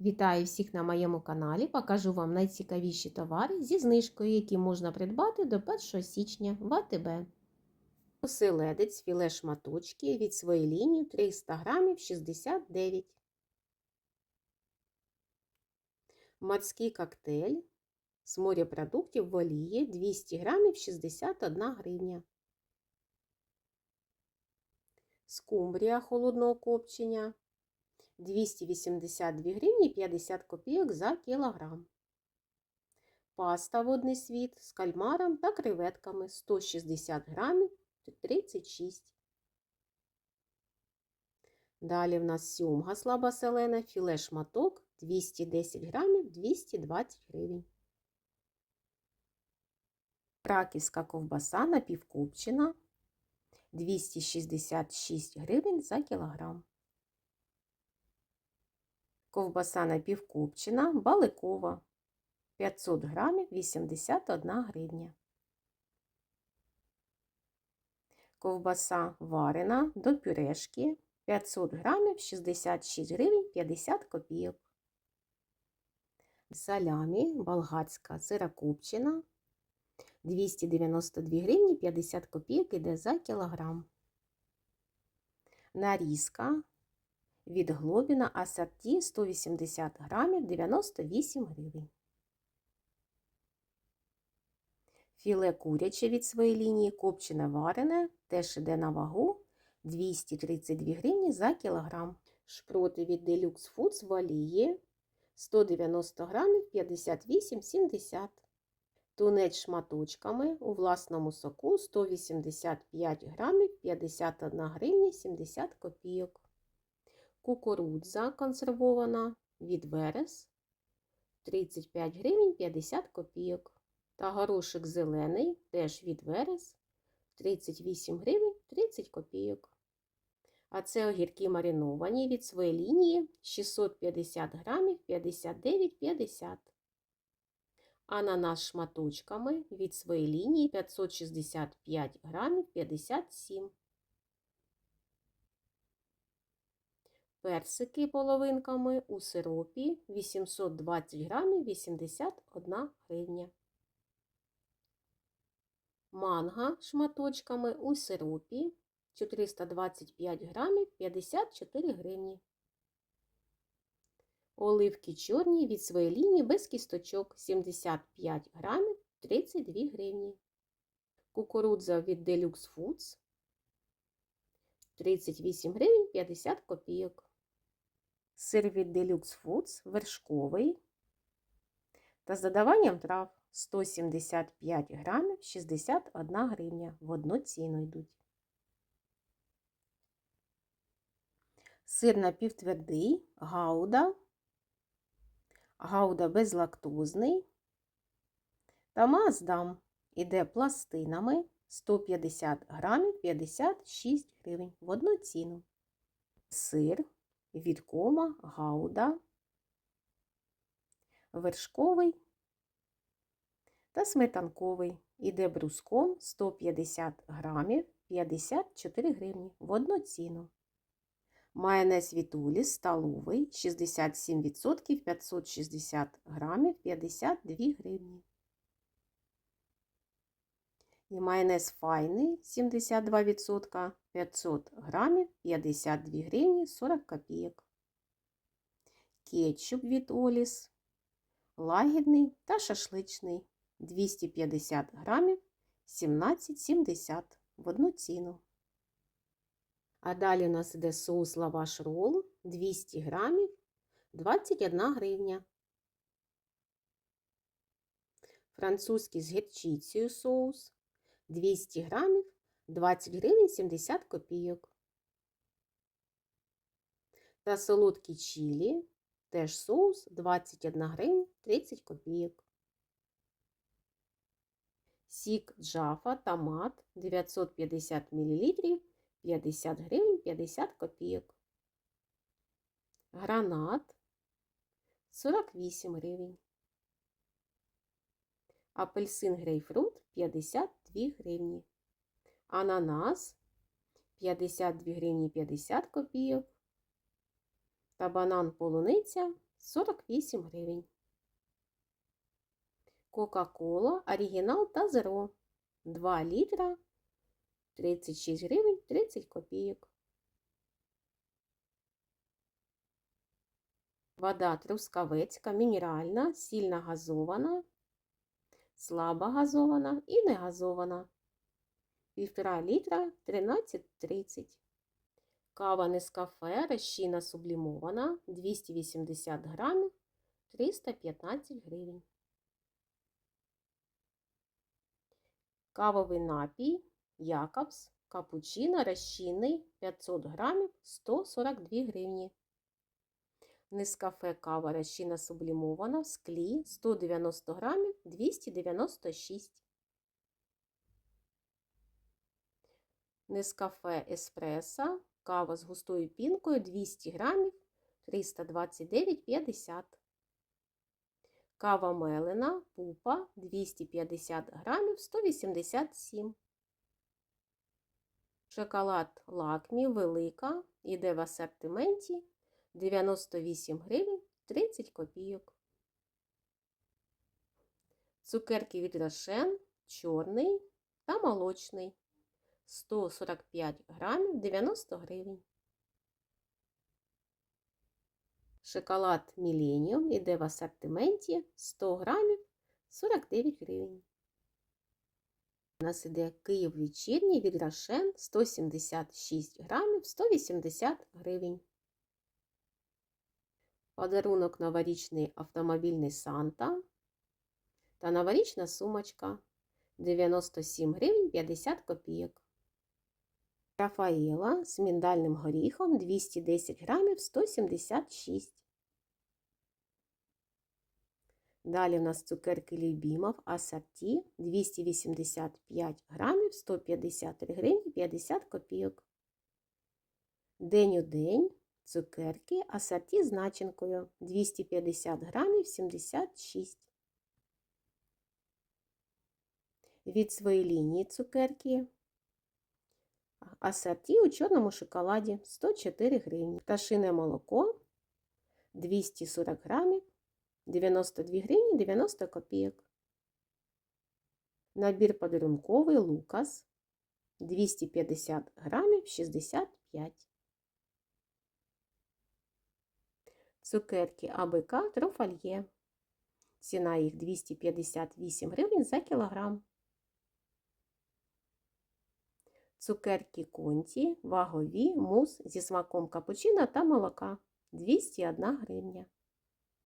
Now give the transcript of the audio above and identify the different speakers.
Speaker 1: Вітаю всіх на моєму каналі. Покажу вам найцікавіші товари зі знижкою, які можна придбати до 1 січня в АТБ. Оселедець філе шматочки від своєї лінії 300 грамів 69. Морський коктейль з морепродуктів в олії 200 грамів 61 гривня. Скумбрія холодного копчення 282 гривні 50 копійок за кілограм. Паста водний світ з кальмаром та креветками 160 грамів 36. Далі в нас сьомга слабоселена, філе шматок 210 грамів 220 гривень. Краківська ковбаса напівкопчена 266 гривень за кілограм. Ковбаса напівкопчена, баликова 500 грамів 81 гривня. Ковбаса варена до пюрешки 500 грамів 66 гривень 50 копійок. Салямі болгарська сирокопчена 292 гривні 50 копійок іде за кілограм. Нарізка від глобіна асорті 180 грамів 98 гривень. Філе куряче від своєї лінії копчене варене, теж іде на вагу 232 гривні за кілограм. Шпроти від Deluxe Foods в олії 190 грамів 58,70 Тунець шматочками у власному соку 185 грамів 51 гривня 70 копійок. Кукурудза консервована від Верес 35 гривень 50 копійок. Та горошик зелений теж від Верес 38 гривень 30 копійок. А це огірки мариновані від своєї лінії 650 грамів 59,50. Ананас шматочками від своєї лінії 565 грамів 57. Персики половинками у сиропі 820 грамів 81 гривня. Манга шматочками у сиропі 425 грамів 54 гривні. Оливки чорні від своєї без кісточок 75 грамів 32 гривні. Кукурудза від Deluxe Foods 38 гривень 50 копійок. Сир від Deluxe Foods вершковий та з додаванням трав 175 грамів 61 гривня. В одну ціну йдуть. Сир напівтвердий, гауда, гауда безлактозний та маздам іде пластинами 150 грамів 56 гривень в одну ціну. Сир від кома, гауда, вершковий та сметанковий. Іде бруском 150 грамів 54 гривні в одну ціну. Майонез Вітуліс столовий 67% 560 грамів 52 гривні. І майонез файний 72% 500 грамів 52 гривні 40 копійок. Кетчуп від Оліс лагідний та шашличний 250 грамів 17,70 в одну ціну. А далі у нас іде соус лаваш рол 200 грамів 21 гривня. Французький з гірчицею соус 200 грамів 20 гривень 70 копійок. Та солодкі чилі, теж соус 21 гривень 30 копійок. Сік джафа, томат 950 мл 50 гривень 50 копійок. Гранат 48 гривень. Апельсин грейпфрут 52 гривні. Ананас 52 гривні 50 копійок. та банан полуниця 48 гривень. Кока-кола, оригінал та зеро 2 літра 36 гривень 30 копійок. Вода трускавецька, мінеральна, сильно газована, слабо газована і не газована. 1,5 літра 13,30. Кава Нескафе, розчина сублімована 280 грамів 315 гривень. Кавовий напій Якобс капучино розчинний 500 грамів 142 гривні. Нескафе кава розчина сублімована в склі 190 грамів 296. Нескафе еспресо, кава з густою пінкою 200 грамів 329,50. Кава мелена, пупа 250 грамів 187. Шоколад лакмі велика, іде в асортименті 98 гривень 30 копійок. Цукерки від Рошен чорний та молочний 145 грамів 90 гривень. Шоколад Міленіум іде в асортименті 100 грамів 49 гривень. У нас іде Київ вечірній від Рошен 176 грамів 180 гривень. Подарунок новорічний автомобільний Санта та новорічна сумочка 97 гривень 50 копійок. Рафаела з міндальним горіхом 210 грамів 176. Далі у нас цукерки Любімов асорті 285 грамів 153 гривні 50 копійок. День у день цукерки асорті з начинкою 250 грамів 76. Від своєї лінії цукерки асорті у чорному шоколаді 104 гривні. Пташине молоко 240 грамів 92 гривні 90 копійок. Набір подарунковий Лукас 250 грамів 65. Цукерки АБК трофальє. Ціна їх 258 гривень за кілограм. Цукерки конті, вагові, мус зі смаком капучино та молока 201 гривня.